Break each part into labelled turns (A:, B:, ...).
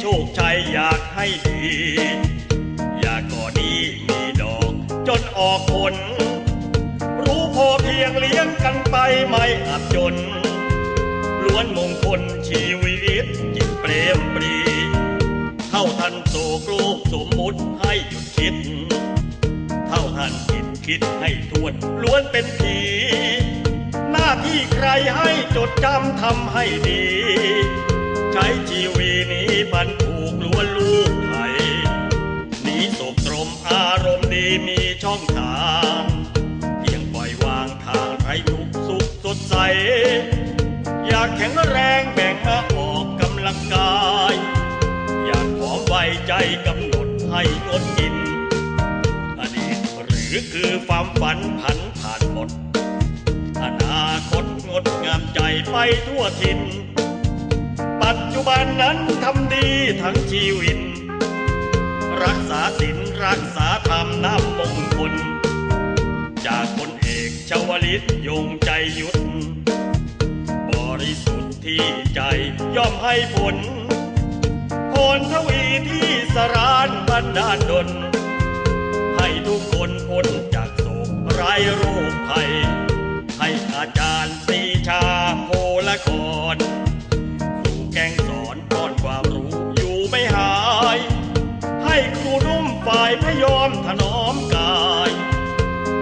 A: โชคชัยอยากให้ดี อยากก่อดีมีดอก จนออกผล รู้พอเพียงเลี้ยงกันไปไม่อับจน ล้วนมงคลชีวิตจิตเปรมปรี เท่าทันโศกโลกสมมุติให้หยุดคิด เท่าทันคิดคิดให้ทวนล้วนเป็นผี หน้าที่ใครให้จดจำทำให้ดี ใช้ชีวีนี้พันผูกล้วนลูกไทยหนีโศกตรมอารมณ์ดีมีช่องทางเพียงปล่อยวางทางไร้ทุกสุขสดใส อยากแข็งแรงแบ่งมาออกกำลังกาย อยากขอมไว้ใจกำหนดให้งดกินอดีตหรือคือความฝันผันผ่านหมดอนาคตงดงามใจไปทั่วทิน บันนั้นทำดีทั้งชีวิต รักษาศีลรักษาธรรมน้ำมงคล จากคนเอกชาวลิตยงใจยุทธบริสุทธิ์ที่ใจย่อมให้ผลพรทวีที่สรานบันดาลดลให้ทุกคนพ้นจากโศกไร้โรคภัย ให้อาจารย์ป พยอมถนอมกาย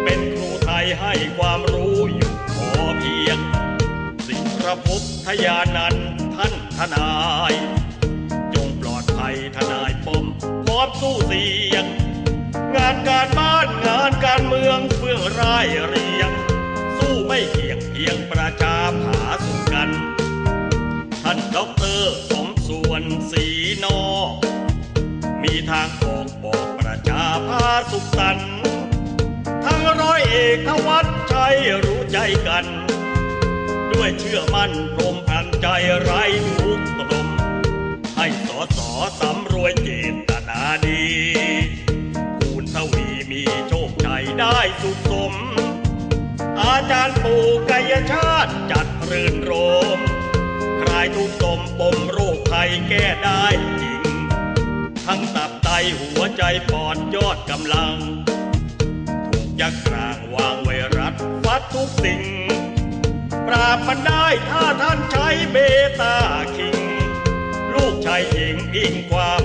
A: เป็นครูไทยให้ความรู้อยู่พอเพียง สิงระภพทยานันท่านทนาย จงปลอดภัยทนายปมพร้อมสู้เสียง งานการบ้านงานการเมืองเฟื่อร่ายเรียง สู้ไม่เพียงเพียงประชาผาสุกัน ท่านด็อกเตอร์สมส่วนสีนอกมีทางออกบอก ประชาพาสุขสันทั้งร้อยเอกทวัชชัยรู้ใจกัน ด้วยเชื่อมั่นพรมพันใจไร้ทุกข์ตรม ให้สอสอสำรวยเจตนาดีคูณทวีมีโชคชัยได้สุขสม อาจารย์ปู่กายชาติจัดรื่นรมคลายทุกข์สมปมโรคภัยแก้ได้จริง หัวใจปอดยอดกำลัง ถูกยักษ์กลางวางไวรัสฟัดทุกสิ่ง ปราบมันได้ถ้าท่านใช้เบตาคิง ลูกชายหญิงอิงความ